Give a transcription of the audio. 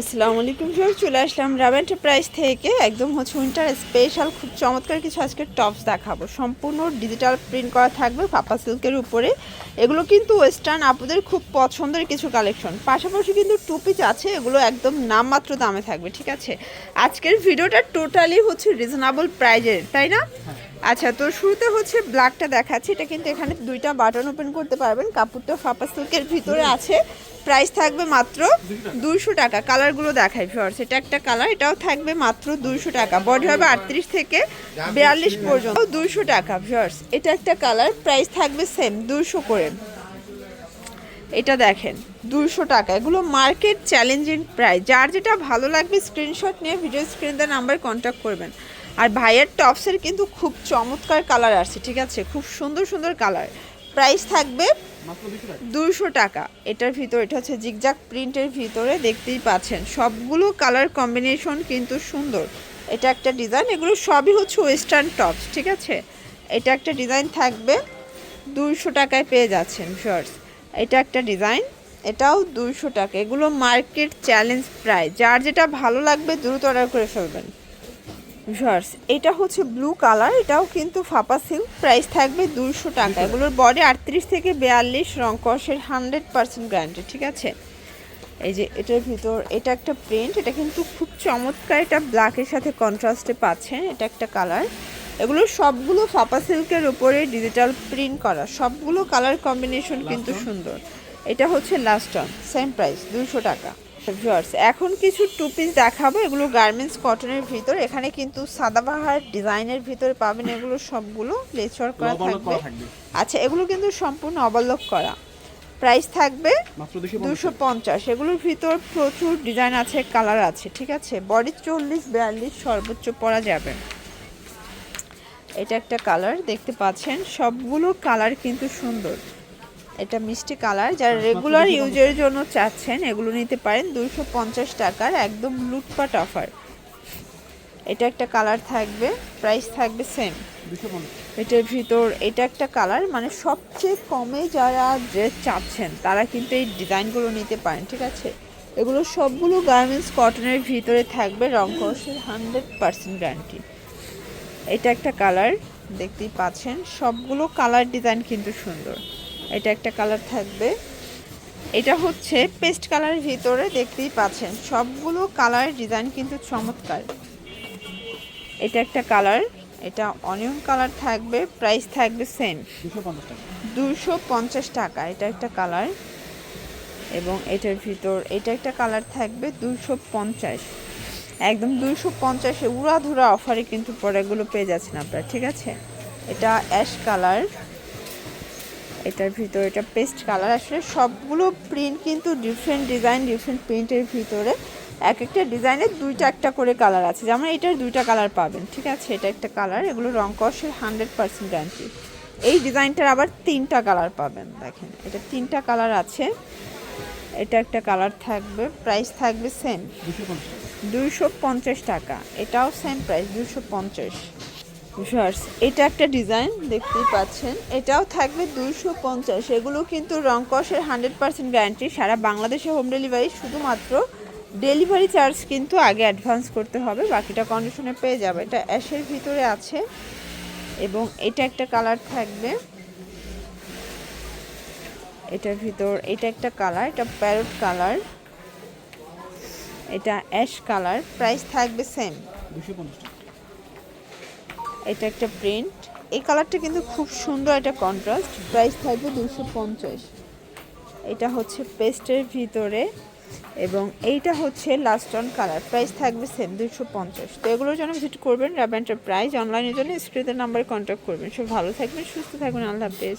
আসসালামু আলাইকুম স্যার চলে আসলাম রাব এন্টারপ্রাইজ থেকে। একদম হচ্ছে উইন্টার স্পেশাল খুব চমৎকার কিছু আজকে টপস দেখাবো। সম্পূর্ণ ডিজিটাল প্রিন্ট করা থাকবে ফাপা সিল্কের উপরে। এগুলো কিন্তু ওয়েস্টার্ন আপুদের খুব পছন্দের কিছু কালেকশন পাশাপাশি কিন্তু টু পিস আছে, এগুলো একদম নামমাত্র দামে থাকবে, ঠিক আছে? আজকের ভিডিওটা টোটালি হচ্ছে রিজনেবল প্রাইজের তাই না? আচ্ছা তো শুরুতে হচ্ছে ব্ল্যাকটা দেখাচ্ছি। এটা কিন্তু এখানে দুইটা বাটন ওপেন করতে পারবেন। কাপড়টা ফাপা সিল্কের ভিতরে আছে। প্রাইস থাকবে মাত্র দুইশো টাকা। কালারগুলো দেখাই ফিওর্স এটা একটা কালার এটাও থাকবে মাত্র দুইশো টাকা। বডি হবে আটত্রিশ থেকে বিয়াল্লিশ পর্যন্ত। দুইশো টাকা ফিওর্স এটা একটা কালার প্রাইস থাকবে সেম দুইশো করে। এটা দেখেন, দুইশো টাকা। এগুলো মার্কেট চ্যালেঞ্জিং প্রাইস যার যেটা ভালো লাগবে স্ক্রিনশট নিয়ে ভিডিও স্ক্রিন দেওয়ার নাম্বার কন্ট্যাক্ট করবেন। আর ভাইয়ের টপসের কিন্তু খুব চমৎকার কালার আসছে, ঠিক আছে? খুব সুন্দর সুন্দর কালার। প্রাইস থাকবে দুশো টাকা। এটার ভিতরে, এটা হচ্ছে জিগজাক প্রিন্টের ভিতরে দেখতেই পাচ্ছেন। সবগুলো কালার কম্বিনেশন কিন্তু সুন্দর। এটা একটা ডিজাইন, এগুলো সবই হচ্ছে ওয়েস্টার্ন টপস, ঠিক আছে? এটা একটা ডিজাইন থাকবে, দুইশো টাকায় পেয়ে যাচ্ছেন শর্টস এটা একটা ডিজাইন, এটাও দুইশো টাকা। এগুলো মার্কেট চ্যালেঞ্জ প্রায়। যার যেটা ভালো লাগবে, দ্রুত অর্ডার করে ফেলবেন। ভিউয়ার্স এটা হচ্ছে ব্লু কালার এটাও কিন্তু ফাপা সিল্ক। প্রাইস থাকবে দুইশো টাকা। এগুলোর বডি আটত্রিশ থেকে বিয়াল্লিশ রং কষের হান্ড্রেড পার্সেন্ট গ্যারান্টি ঠিক আছে? এই যে এটার ভিতর এটা একটা প্রিন্ট এটা কিন্তু খুব চমৎকার এটা ব্ল্যাকের সাথে কন্ট্রাস্টে পাচ্ছেন এটা একটা কালার। এগুলো সবগুলো ফাপা সিল্কের উপরে ডিজিটাল প্রিন্ট করা সবগুলো কালার কম্বিনেশন কিন্তু সুন্দর। এটা হচ্ছে লাস্ট অন সেম প্রাইস দুইশো টাকা। ভিউয়ার্স এখন কিছু টু পিস দেখাবো। এগুলো গার্মেন্টস কটনের ভিতর। এখানে কিন্তু সাদাবাহার ডিজাইনের ভিতরে পাবেন এগুলো সবগুলো। লেচর করা থাকবে। আচ্ছা এগুলো কিন্তু সম্পূর্ণ অবলক করা। প্রাইস থাকবে দুশো পঞ্চাশ। এগুলোর ভিতর প্রচুর ডিজাইন আছে কালার আছে ঠিক আছে? বডি চল্লিশ বিয়াল্লিশ সর্বোচ্চ পরা যাবে। এটা একটা কালার দেখতে পাচ্ছেন? সবগুলো কালার কিন্তু সুন্দর। এটা মিষ্টি কালার। যারা রেগুলার ইউজের জন্য চাচ্ছেন এগুলো নিতে পারেন। দুশো পঞ্চাশ টাকার একদম লুটপাট অফার এটা একটা কালার থাকবে প্রাইস থাকবে সেম এটার ভিতর এটা একটা কালার মানে সবচেয়ে কমে যারা ড্রেস চাচ্ছেন তারা কিন্তু এই ডিজাইনগুলো নিতে পারেন ঠিক আছে? এগুলো সবগুলো গার্মেন্টস কটনের ভিতরে থাকবে রং কষের হান্ড্রেড পার্সেন্ট গ্যারান্টি এটা একটা কালার দেখতেই পাচ্ছেন। সবগুলো কালার ডিজাইন কিন্তু সুন্দর। এটা একটা কালার থাকবে। এটা হচ্ছে পেস্ট কালারের ভিতরে দেখতেই পাচ্ছেন। সবগুলো কালার ডিজাইন কিন্তু চমৎকার। এটা একটা কালার। এটা অনিয়ন কালার থাকবে, প্রাইস থাকবে সেম। দুশো পঞ্চাশ টাকা। এটা একটা কালার। এবং এটার ভিতর, এটা একটা কালার থাকবে দুশো পঞ্চাশ। একদম দুশো পঞ্চাশে উড়াধুরা অফারে কিন্তু প্রোডাক্টগুলো পেয়ে যাচ্ছেন আপনারা, ঠিক আছে? এটা অ্যাশ কালার। এটার ভিতর এটা পেস্ট কালার আসলে সবগুলো প্রিন্ট কিন্তু ডিফারেন্ট ডিজাইন ডিফারেন্ট প্রিন্টের ভিতরে। এক একটা ডিজাইনের দুইটা একটা করে কালার আছে। যেমন এটার দুইটা কালার পাবেন ঠিক আছে? এটা একটা কালার এগুলো রং কষের হান্ড্রেড পার্সেন্ট গ্যারান্টি এই ডিজাইনটার আবার তিনটা কালার পাবেন দেখেন। এটা তিনটা কালার আছে। এটা একটা কালার থাকবে প্রাইস থাকবে সেম দুইশো পঞ্চাশ টাকা। এটাও সেম প্রাইস দুশো পঞ্চাশ। ভিউয়ার্স, এটা একটা ডিজাইন, দেখতেই পাচ্ছেন। এটাও থাকবে দুইশো পঞ্চাশ। এগুলো কিন্তু রং কষের হান্ড্রেড পার্সেন্ট গ্যারান্টি। সারা বাংলাদেশে হোম ডেলিভারি শুধুমাত্র ডেলিভারি চার্জ কিন্তু আগে অ্যাডভান্স করতে হবে। বাকিটা কন্ডিশনে পেয়ে যাবে। এটা অ্যাশের ভিতরে আছে এবং এটা একটা কালার থাকবে। এটার ভিতর, এটা একটা কালার, এটা প্যারট কালার, এটা অ্যাশ কালার। প্রাইস থাকবে সেম দুশো পঞ্চাশ এটা একটা প্রিন্ট। এই কালারটা কিন্তু খুব সুন্দর একটা কন্ট্রাস্ট প্রাইস থাকবে দুশো পঞ্চাশ। এটা হচ্ছে পেস্টের ভিতরে এবং এইটা হচ্ছে লাস্ট অন কালার প্রাইস থাকবে সেম দুশো পঞ্চাশ। তো এগুলোর জন্য ভিজিট করবেন র্যাব প্রাইস অনলাইনের জন্য, স্ক্রিনের নাম্বারে কন্ট্যাক্ট করবেন। সব ভালো থাকবেন, সুস্থ থাকবেন, আল্লাহ হাফেজ।